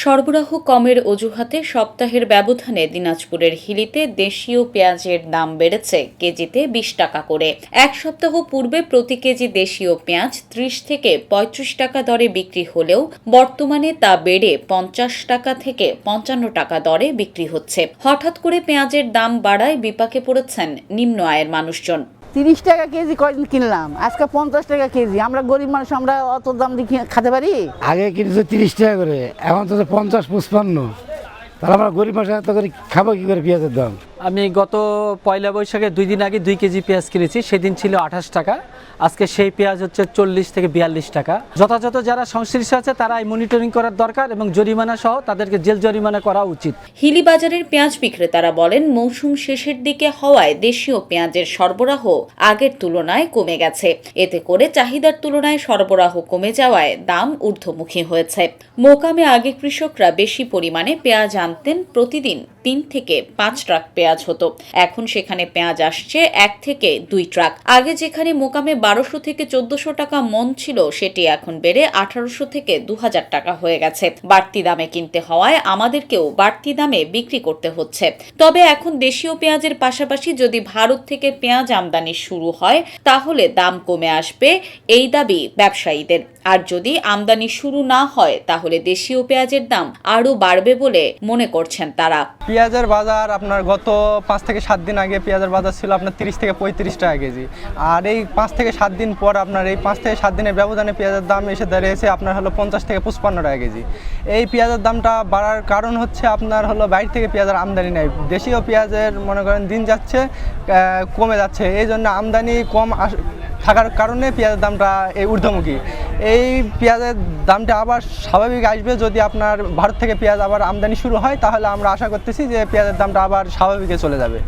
সরবরাহ কমের অজুহাতে সপ্তাহের ব্যবধানে দিনাজপুরের হিলিতে দেশীয় পেঁয়াজের দাম বেড়েছে কেজিতে বিশ টাকা করে। এক সপ্তাহ পূর্বে প্রতি কেজি দেশীয় পেঁয়াজ ত্রিশ থেকে পঁয়ত্রিশ টাকা দরে বিক্রি হলেও বর্তমানে তা বেড়ে পঞ্চাশ টাকা থেকে পঞ্চান্ন টাকা দরে বিক্রি হচ্ছে। হঠাৎ করে পেঁয়াজের দাম বাড়ায় বিপাকে পড়েছেন নিম্ন আয়ের মানুষজন। তিরিশ টাকা কেজি কয়দিন কিনলাম, আজকে পঞ্চাশ টাকা কেজি। আমরা গরিব মানুষ, আমরা অত দাম দিয়ে খেতে পারি? আগে কিনেছে তিরিশ টাকা করে, এখন তো পঞ্চাশ, পঁচপান্ন। তাহলে আমরা গরিব মানুষ, এত করে খাব কি করে পেঁয়াজের দাম? আমি গত পয়লা বৈশাখে দুই দিন আগে দুই কেজি পেঁয়াজ কিনেছি, সেদিন ছিল আঠাশ টাকা। আজকে সেই পেঁয়াজ হচ্ছে চল্লিশ থেকে বিয়াল্লিশ টাকা। যথাযথ যারা সংশ্লিষ্ট আছে, তারা এই মনিটরিং করার দরকার এবং জরিমানা সহ তাদেরকে জেল জরিমানা করা উচিত। হিলি বাজারের পেঁয়াজ বিক্রেতারা বলেন, মৌসুম শেষের দিকে হওয়ায় দেশীয় পেঁয়াজের সরবরাহ আগের তুলনায় কমে গেছে। এতে করে চাহিদার তুলনায় সরবরাহ কমে যাওয়ায় দাম ঊর্ধ্বমুখী হয়েছে। মোকামে আগে কৃষকরা বেশি পরিমাণে পেঁয়াজ আনতেন প্রতিদিন তিন থেকে পাঁচ ট্রাক পেঁয়াজ হতো। এখন সেখানে পেঁয়াজ আসছে এক থেকে দুই ট্রাক। আগে যেখানে মোকামে বারোশো থেকে চোদ্দশো টাকা মন ছিল, সেটি এখন বেড়ে আঠারোশো থেকে দু হাজার টাকা হয়ে গেছে। বাড়তি দামে কিনতে হওয়ায় আমাদেরকেও বাড়তি দামে বিক্রি করতে হচ্ছে। তবে এখন দেশীয় পেঁয়াজের পাশাপাশি যদি ভারত থেকে পেঁয়াজ আমদানি শুরু হয়, তাহলে দাম কমে আসবে এই দাবি ব্যবসায়ীদের। আর যদি আমদানি শুরু না হয়, তাহলে দেশীয় পেঁয়াজের দাম আরও বাড়বে বলে মনে করছেন তারা। পেঁয়াজের বাজার আপনার গত পাঁচ থেকে সাত দিন আগে পেঁয়াজের বাজার ছিল আপনার তিরিশ থেকে পঁয়ত্রিশ টাকা কেজি। আর এই পাঁচ থেকে সাত দিন পর আপনার এই পাঁচ থেকে সাত দিনের ব্যবধানে পেঁয়াজের দাম এসে দাঁড়িয়েছে আপনার হলো পঞ্চাশ থেকে পঁচপান্ন টাকা কেজি। এই পেঁয়াজের দামটা বাড়ার কারণ হচ্ছে আপনার হলো বাইরে থেকে পেঁয়াজের আমদানি নেই। দেশীয় পেঁয়াজের মনে করেন দিন যাচ্ছে কমে যাচ্ছে। এই জন্য আমদানি কম থাকার কারণে পেঁয়াজের দামটা এই ঊর্ধ্বমুখী। এই পেঁয়াজের দামটা আবার স্বাভাবিক আসবে যদি আপনার ভারত থেকে পেঁয়াজ আবার আমদানি শুরু হয়, তাহলে আমরা আশা করতেছি যে পেঁয়াজের দামটা আবার স্বাভাবিকে চলে যাবে।